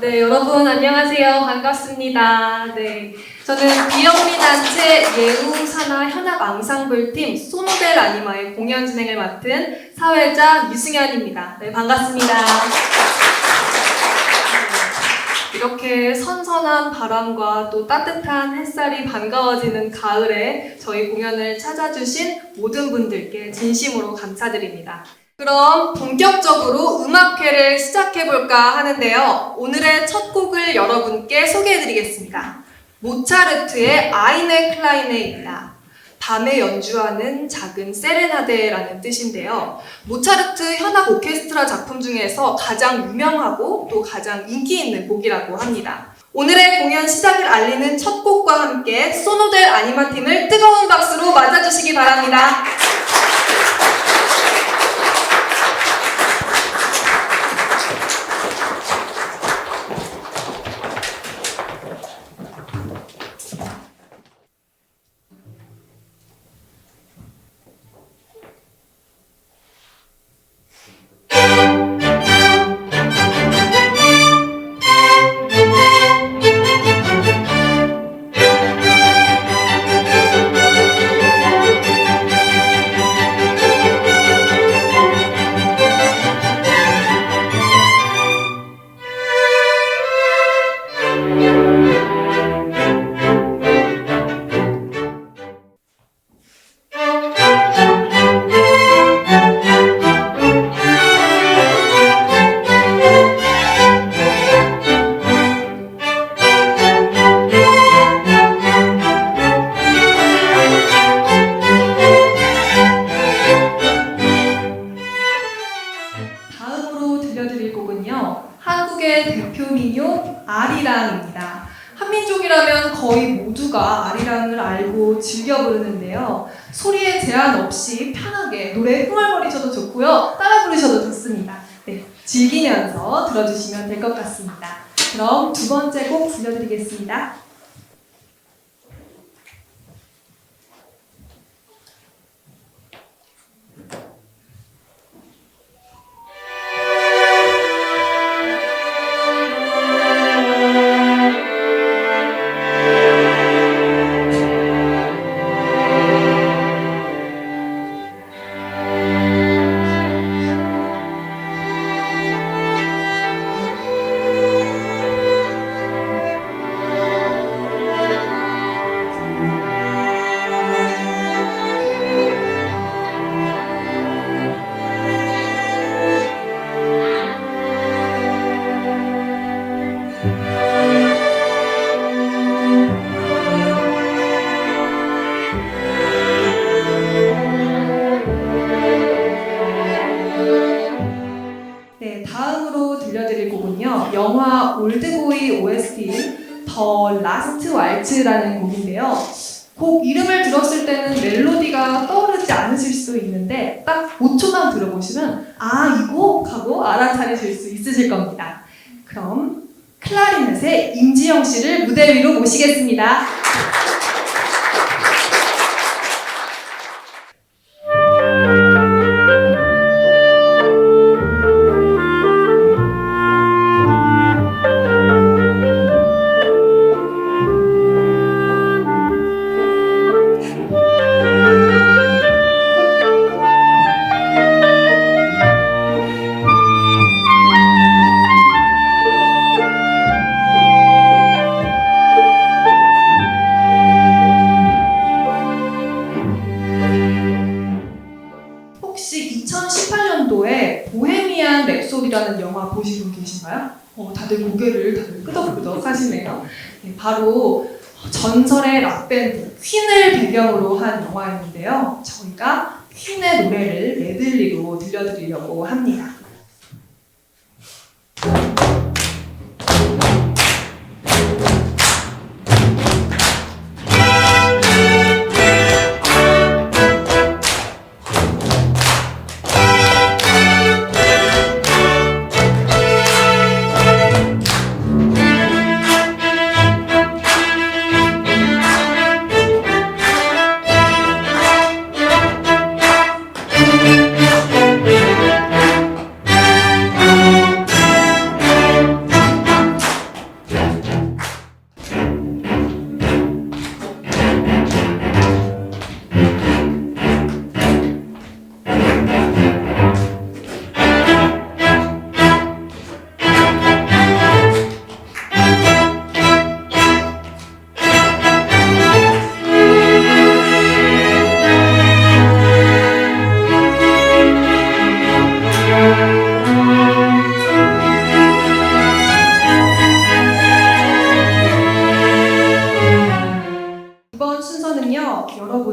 네, 여러분 안녕하세요. 반갑습니다. 네, 저는 비영리 단체 예우 산하 현악 앙상블 팀 소노델 아니마의 공연 진행을 맡은 사회자 유승현입니다. 네, 반갑습니다. 이렇게 선선한 바람과 또 따뜻한 햇살이 반가워지는 가을에 저희 공연을 찾아주신 모든 분들께 진심으로 감사드립니다. 그럼 본격적으로 음악회를 시작해볼까 하는데요. 오늘의 첫 곡을 여러분께 소개해드리겠습니다. 모차르트의 아이네 클라이네입니다. 밤에 연주하는 작은 세레나데라는 뜻인데요. 모차르트 현악 오케스트라 작품 중에서 가장 유명하고 또 가장 인기 있는 곡이라고 합니다. 오늘의 공연 시작을 알리는 첫 곡과 함께 소노델 아니마 팀을 뜨거운 박수로 맞아주시기 바랍니다. 민요 아리랑입니다. 한민족이라면 거의 모두가 아리랑을 알고 즐겨 부르는데요. 소리에 제한 없이 편하게 노래 흥얼거리셔도 좋고요. 따라 부르셔도 좋습니다. 네, 즐기면서 들어주시면 될 것 같습니다. 그럼 두 번째 곡 들려드리겠습니다. 영화 올드보이 OST인 더 라스트 왈츠라는 곡인데요. 곡 이름을 들었을 때는 멜로디가 떠오르지 않으실 수 있는데 딱 5초만 들어보시면 아, 이 곡! 하고 알아차리실 수 있으실 겁니다. 그럼 클라리넷의 임지영 씨를 무대 위로 모시겠습니다. 바로 전설의 락밴드 퀸을 배경으로 한 영화였는데요. 저희가 퀸의 노래를 메들리로 들려드리려고 합니다.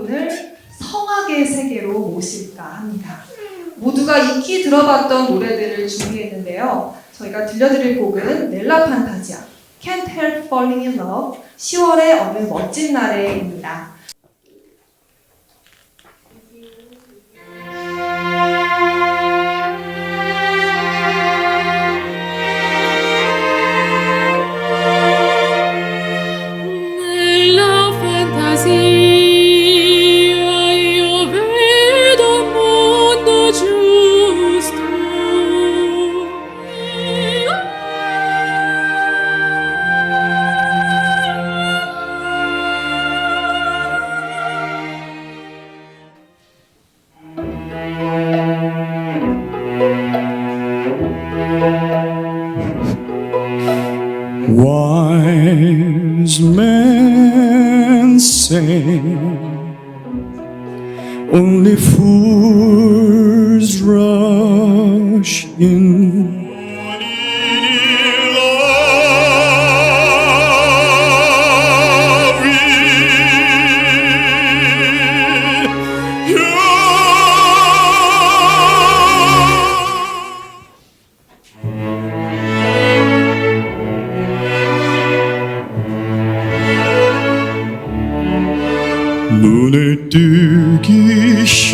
여러분을 성악의 세계로 모실까 합니다. 모두가 익히 들어봤던 노래들을 준비했는데요. 저희가 들려드릴 곡은 넬라 판타지아, Can't Help Falling in Love, 10월의 어느 멋진 날에입니다. Wise men say only fools rush in.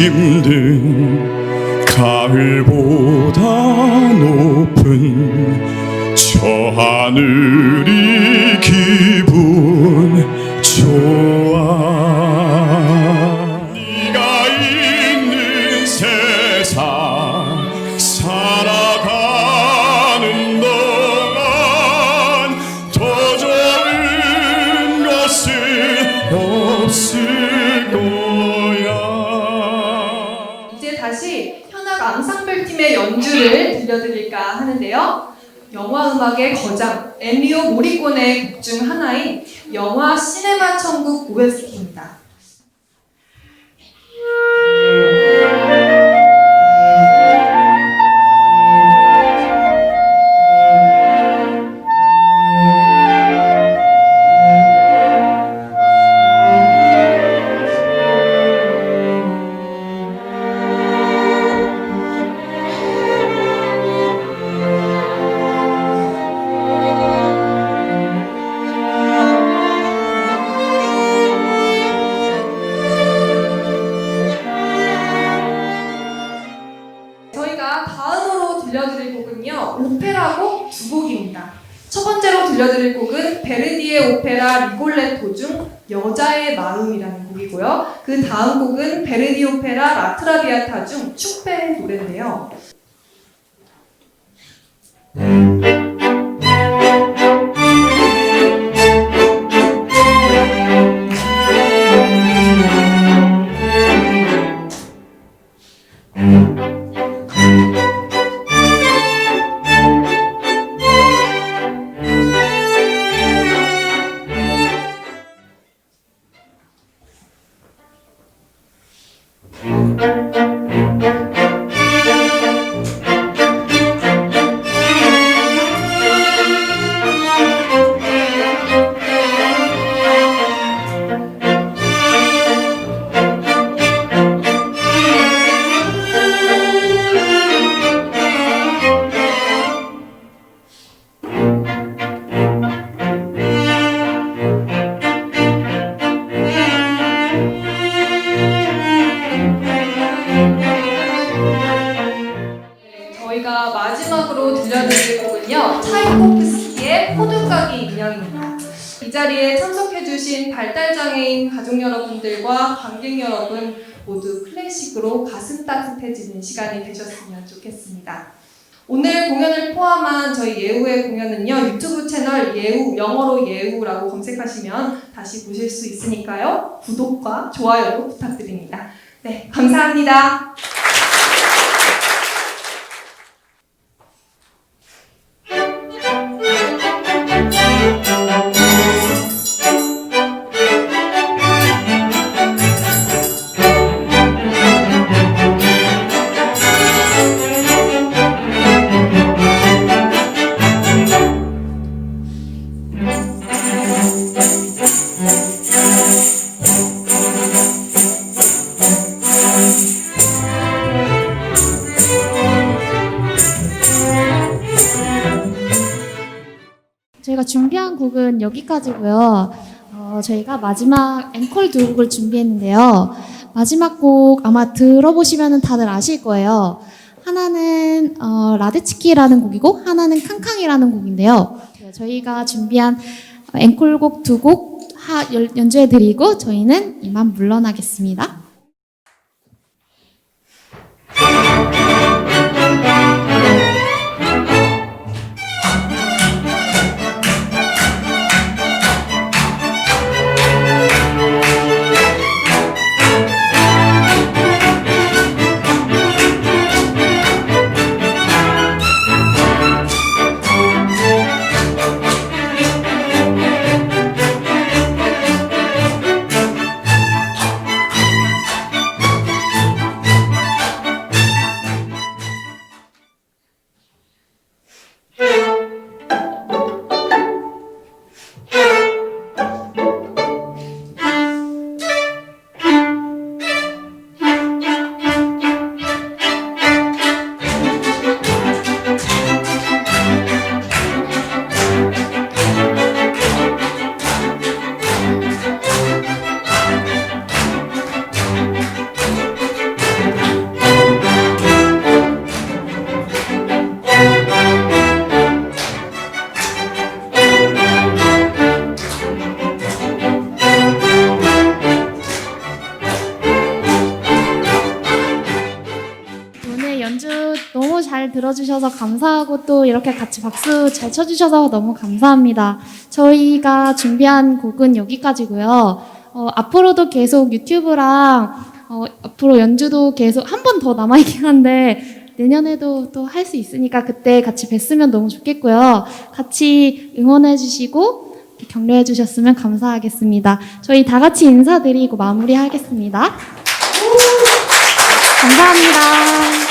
힘든 가을보다 높은 저 하늘이 기 현악 앙상블 팀의 연주를 들려드릴까 하는데요. 영화 음악의 거장 엔리오 모리꼬네의 곡중 하나인 영화 시네마 천국 OST입니다. 곡입니다. 첫 번째로 들려드릴 곡은 베르디의 오페라 리골레토 중 여자의 마음이라는 곡이고요. 그 다음 곡은 베르디 오페라 라트라비아타 중 축배의 노래인데요. 들려드릴 곡은요 차이코프스키의 호두까기 인형입니다. 이 자리에 참석해주신 발달장애인 가족 여러분들과 관객 여러분 모두 클래식으로 가슴 따뜻해지는 시간이 되셨으면 좋겠습니다. 오늘 공연을 포함한 저희 예우의 공연은요 유튜브 채널 예우 영어로 예우라고 검색하시면 다시 보실 수 있으니까요 구독과 좋아요도 부탁드립니다. 네 감사합니다. 곡은 여기까지고요. 어, 저희가 마지막 앵콜 두 곡을 준비했는데요. 마지막 곡 아마 들어보시면 다들 아실 거예요. 하나는 어, 라데치키라는 곡이고 하나는 캉캉이라는 곡인데요. 저희가 준비한 앵콜곡 두 곡 연주해 드리고 저희는 이만 물러나겠습니다. Yeah. 들어주셔서 감사하고 또 이렇게 같이 박수 잘 쳐주셔서 너무 감사합니다. 저희가 준비한 곡은 여기까지고요. 어, 앞으로도 계속 유튜브랑 어, 앞으로 연주도 계속 한 번 더 남아있긴 한데 내년에도 또 할 수 있으니까 그때 같이 뵀으면 너무 좋겠고요. 같이 응원해주시고 격려해주셨으면 감사하겠습니다. 저희 다 같이 인사드리고 마무리하겠습니다. 감사합니다.